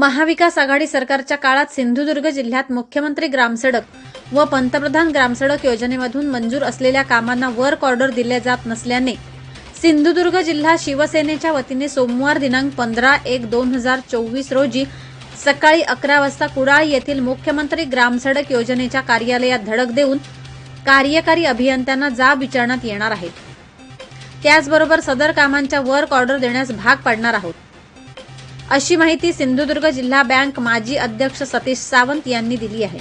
महाविकास आघाडी सरकारच्या काळात सिंधुदुर्ग जिल्ह्यात मुख्यमंत्री ग्रामसडक व पंतप्रधान ग्रामसडक योजनेमधून मंजूर असलेल्या कामांना वर्क ऑर्डर दिल्या जात नसल्याने सिंधुदुर्ग जिल्हा शिवसेनेच्या वतीने सोमवार दिनांक पंधरा एक दोन हजार चोवीस रोजी सकाळी अकरा वाजता कुडाळ येथील मुख्यमंत्री ग्रामसडक योजनेच्या कार्यालयात धडक देऊन कार्यकारी अभियंत्यांना जाब विचारण्यात येणार आहे. त्याचबरोबर सदर कामांच्या वर्क ऑर्डर देण्यास भाग पाडणार आहोत. अशी माहिती सिंधुदुर्ग जिल्हा बँक माजी अध्यक्ष सतीश सावंत यांनी दिली आहे.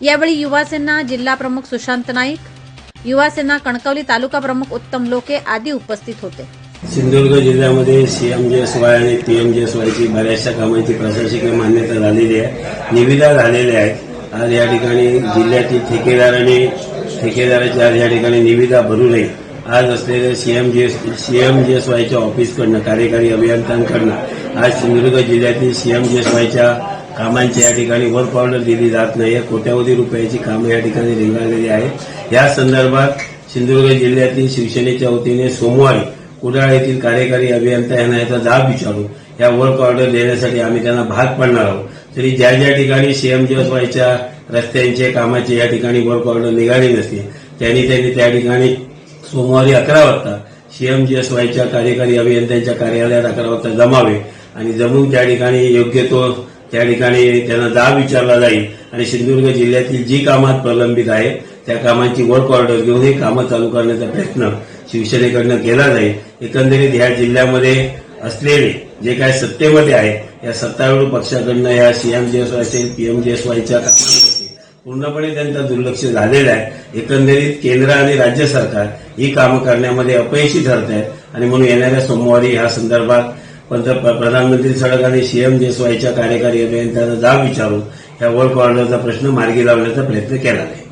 यावेळी युवासेना जिल्हा प्रमुख सुशांत नाईक युवासेना कणकवली तालुका प्रमुख उत्तम लोके आदी उपस्थित होते. सिंधुदुर्ग जिल्ह्यामध्ये सीएमजीएसवाय आणि पीएमजीएसवायची बऱ्याचशा कामांची प्रशासकीय मान्यता झालेली आहे. निविदा झालेल्या आहेत. आज या ठिकाणी जिल्ह्यातील ठेकेदारांनी आणि ठेकेदाराची आज या ठिकाणी निविदा भरू नये. आज असलेल्या सीएमजीएस सीएमजीएसवायच्या ऑफिसकडनं कार्यकारी अभियंत्यांकडनं आज सिंधुदुर्ग जिल्ह्यातील सीएमजीएसवायच्या कामांची या ठिकाणी वर्क ऑर्डर दिली जात नाही. कोट्यावधी रुपयाची कामं या ठिकाणी रेंगाळलेली आहेत. या संदर्भात सिंधुदुर्ग जिल्ह्यातील शिवसेनेच्या वतीने सोमवारी कुडाळ येथील कार्यकारी अभियंता यांना याचा जाब विचारून या वर्क ऑर्डर देण्यासाठी आम्ही त्यांना भाग पाडणार आहोत. तरी ज्या ज्या ठिकाणी सीएमजीएसवायच्या रस्त्यांचे कामाचे या ठिकाणी वर्क ऑर्डर निघाली नसते त्यांनी त्यांनी त्या ठिकाणी सोमवारी अकरा वाजता सीएमजीएसवायच्या कार्यकारी अभियंत्यांच्या कार्यालयात अकरा वाजता जमावे आणि जमून त्या ठिकाणी योग्य तो त्या ठिकाणी त्यांना जाब विचारला जाईल आणि सिंधुदुर्ग जिल्ह्यातील जी कामात प्रलंबित आहे त्या कामांची वर्क ऑर्डर घेऊन ही कामं चालू करण्याचा प्रयत्न शिवसेनेकडनं केला जाईल. एकंदरीत ह्या जिल्ह्यामध्ये असलेले जे काय सत्तेमध्ये आहे या सत्तारूढ पक्षाकडनं या सीएमजीएसवाय असेल पीएमजीएसवायच्या कामांमध्ये पूर्णपणे त्यांचा दुर्लक्ष झालेलं आहे. एकंदरीत केंद्र आणि राज्य सरकार ही कामं करण्यामध्ये अपयशी ठरत आहेत आणि म्हणून येणाऱ्या सोमवारी या संदर्भात पंत प्रधानमंत्री सडक आणि सीएमजीएसवायच्या कार्यकारी अभियंत्यांना जाब विचारून या वर्क ऑर्डरचा प्रश्न मार्गी लावण्याचा प्रयत्न केला आहे.